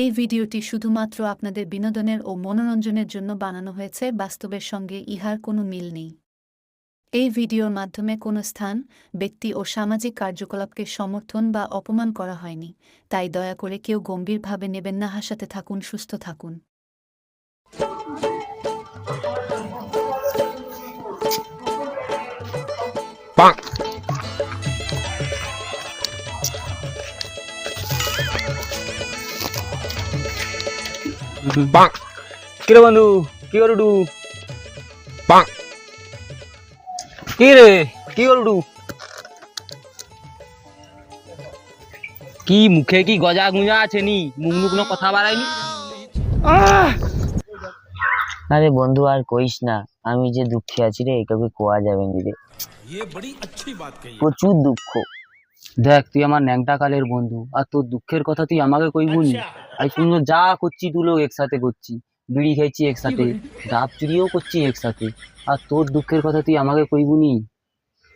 এই ভিডিওটি শুধুমাত্র আপনাদের বিনোদনের ও মনোরঞ্জনের জন্য বানানো হয়েছে, বাস্তবের সঙ্গে ইহার কোনো মিল নেই। এই ভিডিওর মাধ্যমে কোনো স্থান, ব্যক্তি ও সামাজিক কার্যকলাপকে সমর্থন বা অপমান করা হয়নি, তাই দয়া করে কেউ গম্ভীরভাবে নেবেন না, হাসাতে থাকুন, সুস্থ থাকুন। কিরে বন্ধু কি করুডু কি রে কি করুডু কি মুখে কি গজা গুঁজা আছে নি? মুখ মুখ কোনো কথা বাড়ায়নি? আরে বন্ধু আর কইস না আমি যে দুঃখে আছি রে কাউকে কোয়া যাবে নি রে প্রচুর দুঃখ। দেখ তুই আমার ন্যাংটা কালের বন্ধু আর তোর দুঃখের কথা তুই আমাকে কইবুনি আর শুনো যা করছি তুই লোক একসাথে করছি বিড়ি খাইছি একসাথে ডাব চুরিও করছি একসাথে আর তোর দুঃখের কথা তুই আমাকে কইবুনি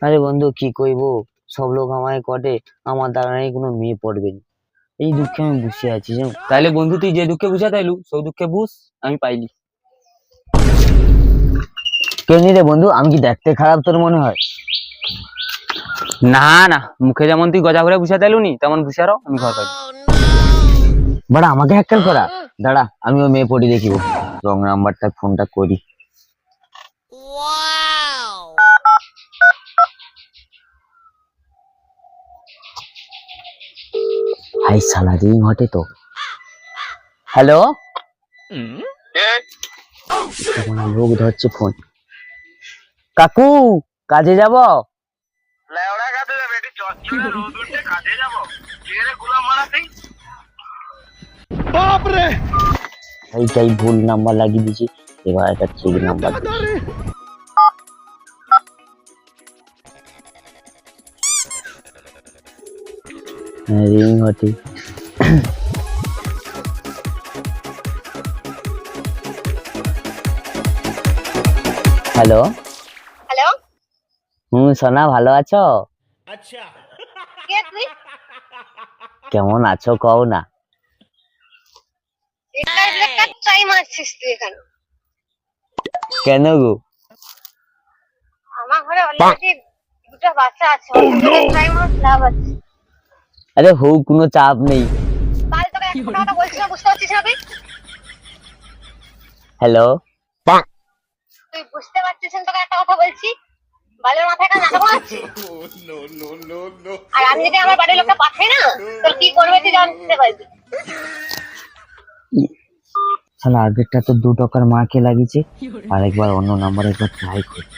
আরে বন্ধু কি কইবো? সব লোক আমায় কটে আমার দ্বারা নাকি কোনো মেয়ে পড়বে না। এই দুঃখে আমি বসে আছি জানো? তাইলে বন্ধু তুই যে দুঃখে বুঝা তাইলু সেই দুঃখে বুঝ আমি পাইলি। কেমনি রে বন্ধু আমি কি দেখতে খারাপ তোর মনে হয়? না না মুখে যেমন তুই গজা করে বুঝা তাইলু নি তেমন বুঝারও আমি ঘর পাইলি বাড়া আমাকে হ্যাক্কাল করা। দাঁড়া আমি ওই মেয়ে পড়ি দেখিব। রং নাম্বারটা ফোনটা করি। ভাই সালা দিন ঘটে তো। হ্যালো? লোক ধরছে ফোন। কাকু কাজে যাব? এইটাই ভুল নাম্বার লাগিয়ে দিয়েছি। এবার একটা ঠিক নাম্বার রিং! হটি হ্যালো হ্যালো হুম সোনা ভালো আছো? তুই কেমন আছো কও না? কেন গো? আমার ঘরে অলরেডি দুটো বাচ্চা আছে আছে। আরে হোক কোনো চাপ নেই। কাল তোকে একটা কথা বলছি না বুঝতে পারছিস না হ্যালো? তুই বুঝতে পারছিস না তোকে একটা কথা বলছি? বালের মাথায় কাজ নাটক আছে? আর আমি যদি আমার বাড়ির লোকটা পাঠাই না তোর কি করবে তুই জানতে পারবি? শালা আগেরটা তো দু টাকার মাকে লাগিয়েছে আর একবার অন্য নাম্বারে একবার ট্রাই করি।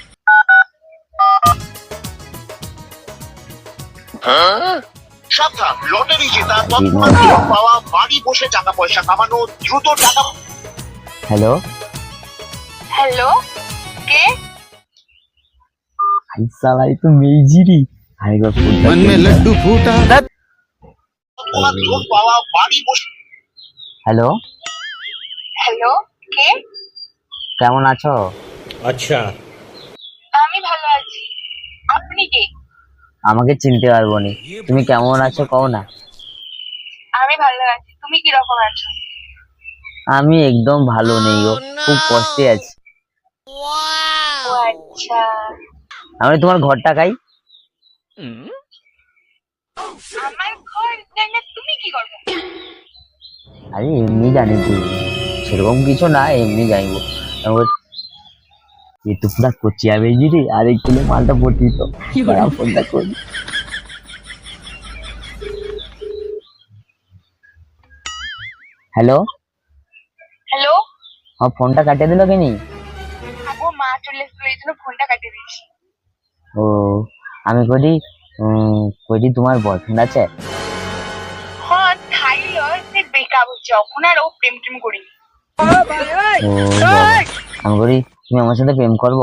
সাবধান লটারি জেতা তৎক্ষণাৎ? পাওয়া বাড়ি বসে টাকা পয়সা কামানো দ্রুত টাকা হ্যালো? হ্যালো? কে? তো মেইজিরি আর একবার ফোনটা তৎক্ষণাৎ ফেরত পাওয়া হ্যালো হ্যালো কে কেমন আছো আচ্ছা আমি ভালো আছি। আপনি কে? আমাকে চিনতে পারব নি। তুমি কেমন আছো কও না। আমি ভালো আছি। তুমি কি রকম আছো? আমি একদম ভালো নেই গো। খুব কষ্টে আছি। ও আচ্ছা। আমি তোমার ঘরটা খাই। আরে এমনি জানি তো সেরকম কিছু না এমনি জানিব এ তো পুরা কচিয়া বেজিরি আর একটু মালটা পটিত দাঁড়া ফোনটা করি। হ্যালো? হ্যালো? আমার ফোনটা কাটিয়ে দিল কেনি? ও মা চলে এসেছিল এই জন্য ফোনটা কাটিয়ে দিয়েছি। ও আমি করি উম, করি তোমার বয়ফ্রেন্ড আছে? হ্যাঁ থাইলো সে হচ্ছে এখন আর ও প্রেম টেম বাবা। আমি করি তুমি আমার সাথে প্রেম করব?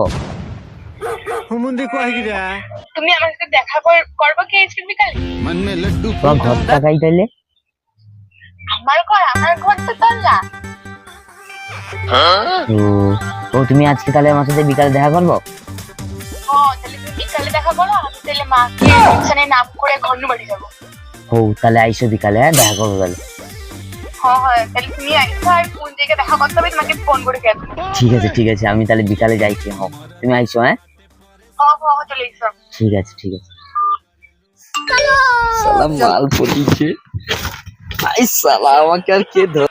তুমি আমার সাথে দেখা কর- করবে কি আজকে বিকালে? তোমার ঘরটা খাই তাইলে? আমার ঘর আমার ঘর তো ও ও তুমি আজকে তাহলে আমার সাথে বিকালে দেখা করব? তাহলে তুমি বিকালে দেখা করো আমি তাহলে মাকে নাম করে ঘর বাড়ি যাব ও তাহলে আইসো বিকালে হ্যাঁ দেখা করব তাহলে হ্যাঁ হ্যাঁ তাহলে তুমি আইসো আর কোন জায়গায় দেখা করতে হবে তোমাকে ফোন করে ঠিক আছে ঠিক আছে আমি তাহলে বিকালে যাইছি হোক তুমি আইসো হ্যাঁ ঠিক আছে ঠিক আছে সালা মাল পটিছে আই সালা আমাকে আর কে ধর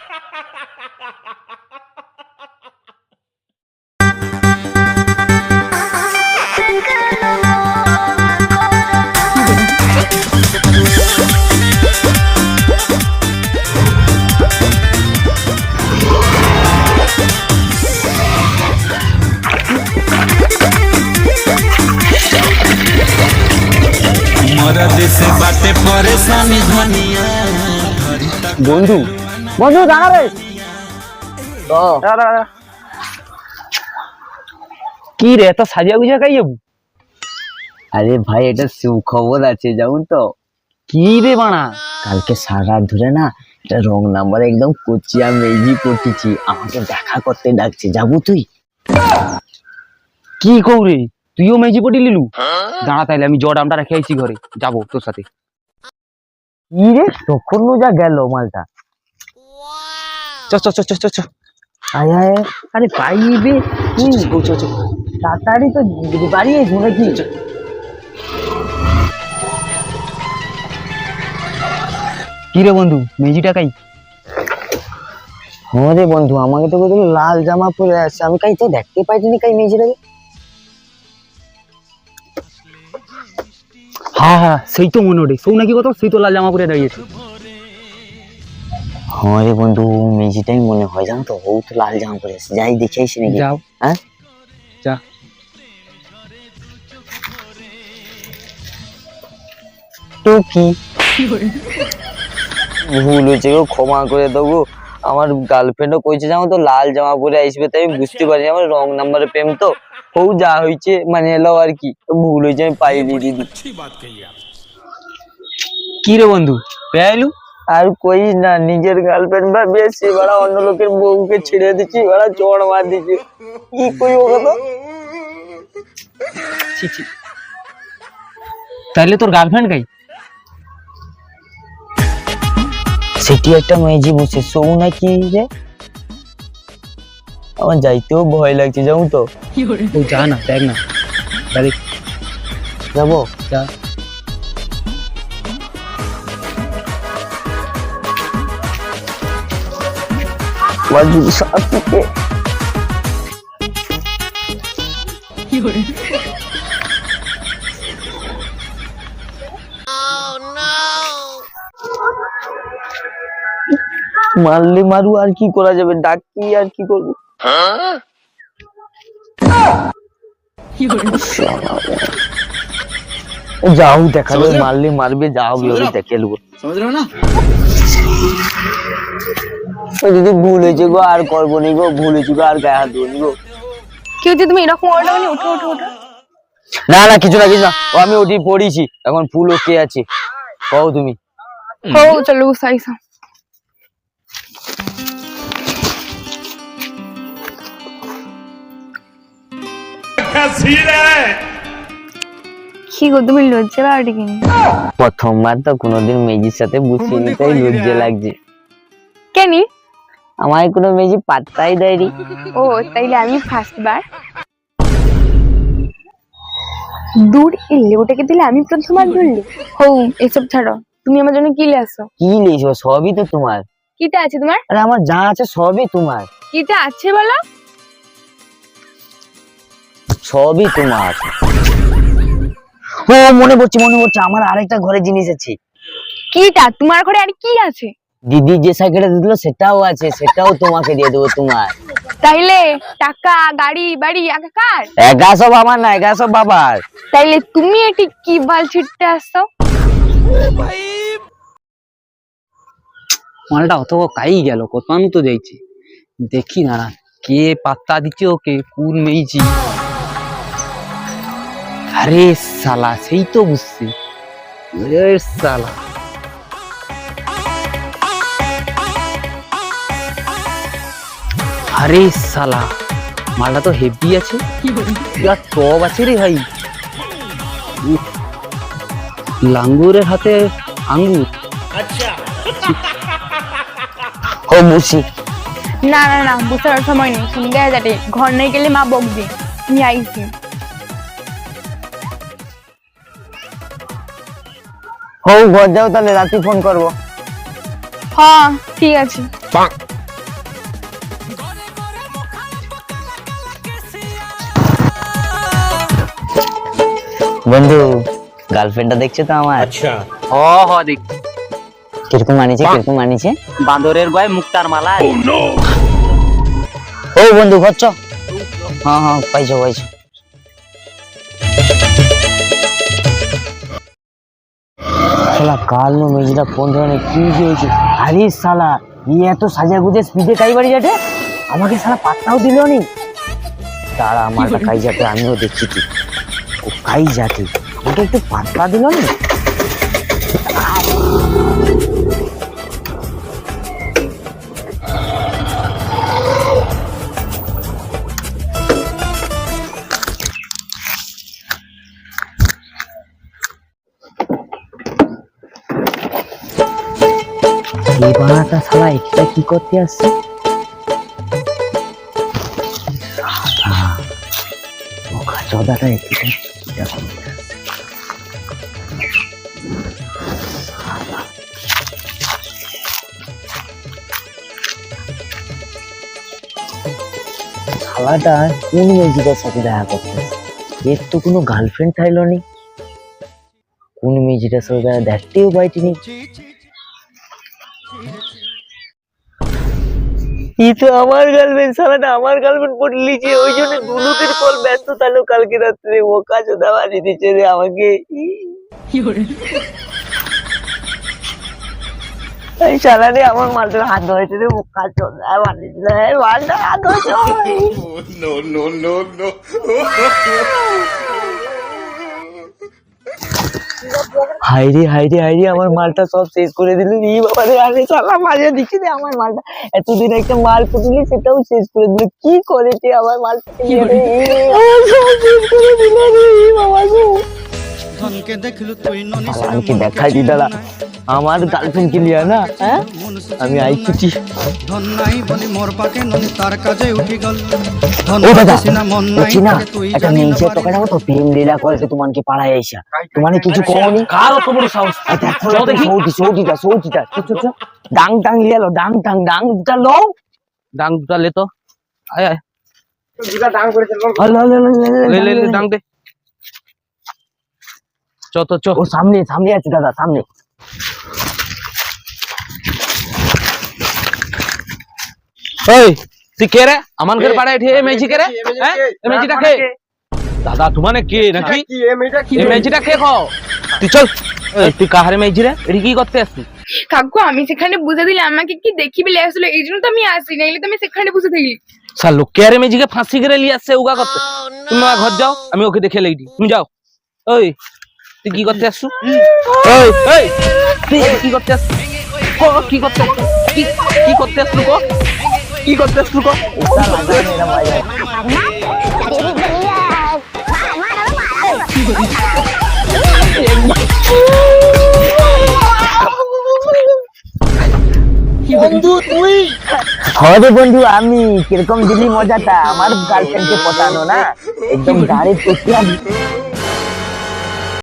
বন্ধু বন্ধু দাঁড়া রে। কি রে এত সাজিয়া গুজা খাই যাব? আরে ভাই এটা সুখবর আছে যাবুন তো। কি রে বানা? কালকে সারা ধরে না এটা রং নাম্বার একদম কচিয়া মেজি করতেছি আমাকে দেখা করতে ডাকছে যাব তুই? কি কৌরে? তুইও মেজি পটি লিলু? দাঁড়া তাইলে আমি জড আমটা রেখে আইছি ঘরে। যাব তোর সাথে। কি রে তখন যা গেল মালটা। চ চ চ চ চ চ আয় আয় আরে পাইবে কি তাড়াতাড়ি তো বাড়ি এসো নাকি? কি রে বন্ধু মেজিটা কাই? হ্যাঁ রে বন্ধু আমাকে তো বলছিল লাল জামা পরে আসছে। আমি কাই তো দেখতে পাইনি কাই মেয়েছিটাকে হ্যাঁ হ্যাঁ সেই তো মনে ওঠে সৌ নাকি কত সেই তো লাল জামা পরে দাঁড়িয়েছে হ্যাঁ রে বন্ধু মেজিটাই মনে হয় জানো তো ও তো লাল জামা পরে আসছে যাই দেখে আসি নাকি। যাও। হ্যাঁ? যা। তো কি? ভুল হয়েছে গো ক্ষমা করে দেবো আমার গার্লফ্রেন্ডও কইছে জানো তো লাল জামা পরে আসবে তাই আমি বুঝতে পারি আমার রং নাম্বারের প্রেম তো। ও যা হয়েছে মানে এলো আর কি ভুল হয়েছে আমি পাইনি দিদি কি রে বন্ধু পেয়াইলু আর কই না নিজের গার্লফ্রেন্ড বা বেশি বড় অন্য লোকের বউকে ছেড়ে দিচ্ছি বড় চড় মার দিচ্ছি কি কই ওকে তো ছি ছি তাইলে তোর গার্লফ্রেন্ড কাই সেটি একটা মেজি বসে সৌ নাকি রে আমার যাইতেও ভয় লাগছে যাও তো। ও যা না দেখ না। যাব? যা। মারলে মারু আর কি করা যাবে? ডাকি আর কি করব? যাও দেখা যাবে মারলে মারবে যাও ওই দেখে নেব ও দিদি ভুল হয়েছে গো আর করব নি গো ভুল হয়েছে গো আর গায়ে হাত দেবো নি গো। কি হচ্ছে তুমি এরকম মানে উঠো উঠো উঠো না না কিছু না কিছু না। ও আমি ওটি পড়িছি এখন ফুল ওকে আছে। কও তুমি। হো চলো গুসা কি গো তুমি লজ্জা পাওয়াটি কিনি প্রথমবার তো কোনোদিন মেজির সাথে বসিনি তাই লজ্জা লাগছে। কেনি? আমায় কোনো মেজি পাত্তাই দেয়নি। ও তাইলে আমি ফার্স্ট বার। দূর এই লেবুটাকে দিলে আমি প্রথমবার ধরলি? হৌ এসব ছাড়ো তুমি আমার জন্য কি লে আসো কি লিখছো? সবই তো তোমার। কিটা আছে তোমার? আরে আমার যা আছে সবই তোমার। কিটা আছে বলো? সবই তোমার ও মনে পড়ছে মনে পড়ছে আমার আরেকটা ঘরে জিনিস আছে। কিটা তোমার ঘরে আর কি আছে? দিদি যে সাইকেলটা দিল সেটাও আছে সেটাও তোমাকে দিয়ে দেবো তোমার। তাইলে টাকা গাড়ি বাড়ি একাকার একা সব আমার না একা সব বাবার। তাইলে তুমি এটি কি বাল ছিটতে আসছো? মালটা অত কাই গেল কত মানুষ তো যাইছে দেখি না কে পাত্তা দিচ্ছে ওকে কোন মেয়েছি। আরে সালা সেই তো বুঝছি। সালা। আরে সালা মালটা তো হেভি আছে। টব আছে রে ভাই। লাঙ্গুরের হাতে আঙ্গুর। ও বুঝছি। না না না বুঝার সময় নেই। সন্ধ্যা যাতে ঘর নেই গেলে মা বকবে। আমি আইছি হৌ ঘর যাও তাহলে রাতে ফোন করব। হ্যাঁ ঠিক আছে। বন্ধু গার্লফ্রেন্ডটা দেখছ তো আমার? হ হ দেখ কীরকম আনিছে কীরকম আনিছে? বাঁদরের গয় মুক্তার মালা। ও বন্ধু ঘর চ। হ্যাঁ হ্যাঁ পাইছো পাইছো। শালা কাল নো মেজরা ফোন ধরে কি হয়েছে? আরে শালা ই এত সাজা গুজে স্পিডে কাই বাড়ি যাটে আমাকে শালা পাত্তাও দিল নি। তারা আমার কাই যাতে আমিও দেখছি কি ও কাই যাতে ওটা একটু পাত্তা দিল নি? এটা কি করতে আসছে? চোদাটা করতে আসছে? শালাটা কোন মেজিটার সাথে দেখা করতে এর তো কোনো গার্লফ্রেন্ড থাইল নি। কোন মেজিটার সাথে দেখা দেখতেও পাইটিনি ই তো আমার গার্লফ্রেন্ড সালাটা আমার গার্লফ্রেন্ড পড়ে লিখে ওই জন্য দুলুকের কল ব্যস্ত তাহলে কালকে রাত্রে বোকা চোদা বানিয়ে দিচ্ছে রে আমাকে। এই শালা রে আমার মালটা হাত ধরেছে রে বানিয়ে দিল মালটা হাত ধরেছে. হাইরে হাইরে হাইরে আমার মালটা সব শেষ করে দিল। ই বাবা রে আরে শালা মাঝে দেখি রে আমার মালটা? এতদিন একটা মাল পুতুলি সেটাও শেষ করে দিল। কি করেছে আমার মালটা শেষ করে দিল রে বাবা গো। আমাকে দেখাই দি দাদা আমার গার্লফ্রেন্ড কে লিয়া না হ্যাঁ আমি আইছি ধন নাই বলি মোর পাকে ননি তার কাজে উঠি গল ধন ও দাদা সিনা মন ও নাই চিনা তাকে তুই একটা মেয়ে তোকে দেখো তো প্রেম লীলা করেছে তোমাকে পাড়ায় আইসা তোমাকে কিছু কমনি কার অত বড় সাহস দেখি সৌটি সৌটিটা সৌটিটা ডাং ডাং লিয়ালো ডাং ডাং ডাং দুটা লো ডাং দুটা লে তো আয় আয় হলো হলো লে লে লে ডাং দে চ তো চ। ও সামনে সামনে আছে দাদা সামনে। ওই তুই কে রে? আমার ঘর পাড়ায় ঠিয়ে মেজি কে রে? হ্যাঁ? মেজিটা কে? দাদা তোমানে কে নাকি? মেজিটা কে? কো তুই চল। তুই কাহারে মেজি রে? এটি কি করতে আসছিস কাকু আমি সেখানে বুঝে দিলে আমাকে কি দেখি বলে আসলে এই জন্য তো আমি আসি নাইলে তো আমি সেখানে বুঝে থাকি। স্যার লোক আরে মেজিকে ফাঁসি করে লিয়ে আসছে উগা করতে? তুমি ঘর যাও আমি ওকে দেখে লেগি তুমি যাও। ওই তুই কি করতে আসছু? তুই কি করতে আসছু? কো, কি করতে আসছু? কি কি করতে আসছু কো? কি করতে আসছু কো? হরে বন্ধু আমি কীরকম দিলি মজাটা? আমার গার্লফ্রেন্ডকে পটানো না? একদম গাড়ি